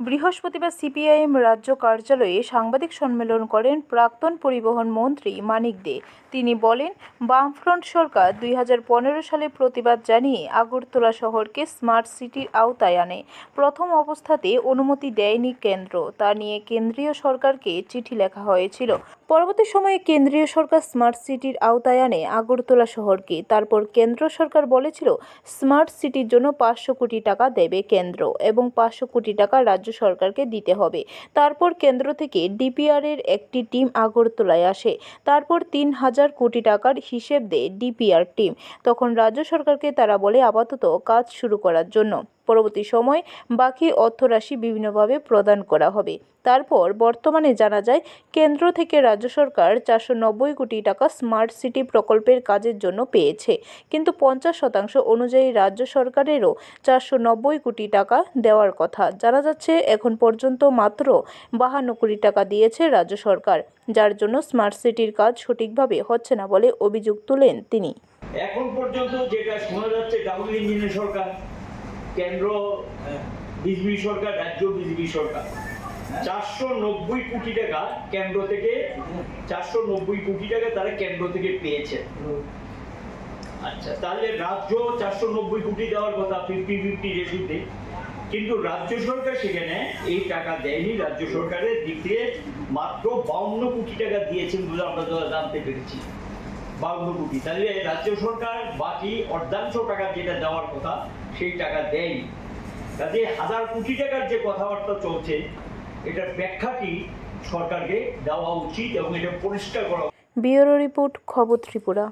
বৃহস্পতিবার সিপিআইএম রাজ্য কার্যালয়ে সাংবাদিক সম্মেলন করেন প্রাক্তন পরিবহন মন্ত্রী মানিক দে। তিনি বলেন, বামফ্রন্ট সরকার দুই সালে প্রতিবাদ জানিয়ে আগরতলা শহরকে স্মার্ট সিটির আওতায় আনে। প্রথম অবস্থাতে অনুমতি দেয়নি কেন্দ্র। তা নিয়ে কেন্দ্রীয় সরকারকে চিঠি লেখা হয়েছিল। পরবর্তী সময়ে কেন্দ্রীয় সরকার স্মার্ট সিটির আওতায় আনে আগরতলা শহরকে। তারপর কেন্দ্র সরকার বলেছিল, স্মার্ট সিটির জন্য পাঁচশো কোটি টাকা দেবে কেন্দ্র এবং পাঁচশো কোটি টাকা রাজ্য সরকারকে দিতে হবে। তারপর কেন্দ্র থেকে ডিপিআর এর একটি টিম আগরতলায় আসে। তারপর তিন হাজার কোটি টাকার হিসেব দেয় ডিপিআর টিম। তখন রাজ্য সরকারকে তারা বলে আপাতত কাজ শুরু করার জন্য। পরবর্তী সময় বাকি অর্থরাশি বিভিন্নভাবে প্রদান করা হবে। তারপর বর্তমানে জানা যায়, কেন্দ্র থেকে রাজ্য সরকার চারশো নব্বই কোটি টাকা স্মার্ট সিটি প্রকল্পের কাজের জন্য পেয়েছে। কিন্তু পঞ্চাশ শতাংশ অনুযায়ী রাজ্য সরকারেরও চারশো নব্বই কোটি টাকা দেওয়ার কথা। জানা যাচ্ছে, এখন পর্যন্ত মাত্র বাহান্ন কোটি টাকা দিয়েছে রাজ্য সরকার। যার জন্য স্মার্ট সিটির কাজ সঠিকভাবে হচ্ছে না বলে অভিযোগ তুলেন তিনি। এখন পর্যন্ত যেটা শোনা যাচ্ছে, ডাবল ইঞ্জিনের সরকার। কেন্দ্র বিজেপি সরকার, রাজ্য বিজেপি সরকার। চারশো নব্বই কোটি টাকা কেন্দ্র থেকে চারশো নব্বই কোটি টাকা তারা কেন্দ্র থেকে পেয়েছে। আচ্ছা তাহলে রাজ্য চারশো নব্বই কোটি দেওয়ার কথা ফিফটি ফিফটি রেশুতে কিন্তু রাজ্য সরকার সেখানে এই টাকা দেয়নি। রাজ্য সরকারের দিক দিয়ে মাত্র বাউন্ন কোটি টাকা দিয়েছেন বলে আমরা জানতে পেরেছি। বাউন্ন কোটি তাহলে রাজ্য সরকার বাকি অর্ধাংশ টাকা যেটা দেওয়ার কথা, সেই টাকা দেয় কাজে হাজার কোটি টাকার যে কথাবার্তা চলছে, এটার ব্যাখ্যা কি সরকারকে দেওয়া উচিত এবং এটা পরিষ্কার করা ব্যুরো রিপোর্ট, খবর ত্রিপুরা।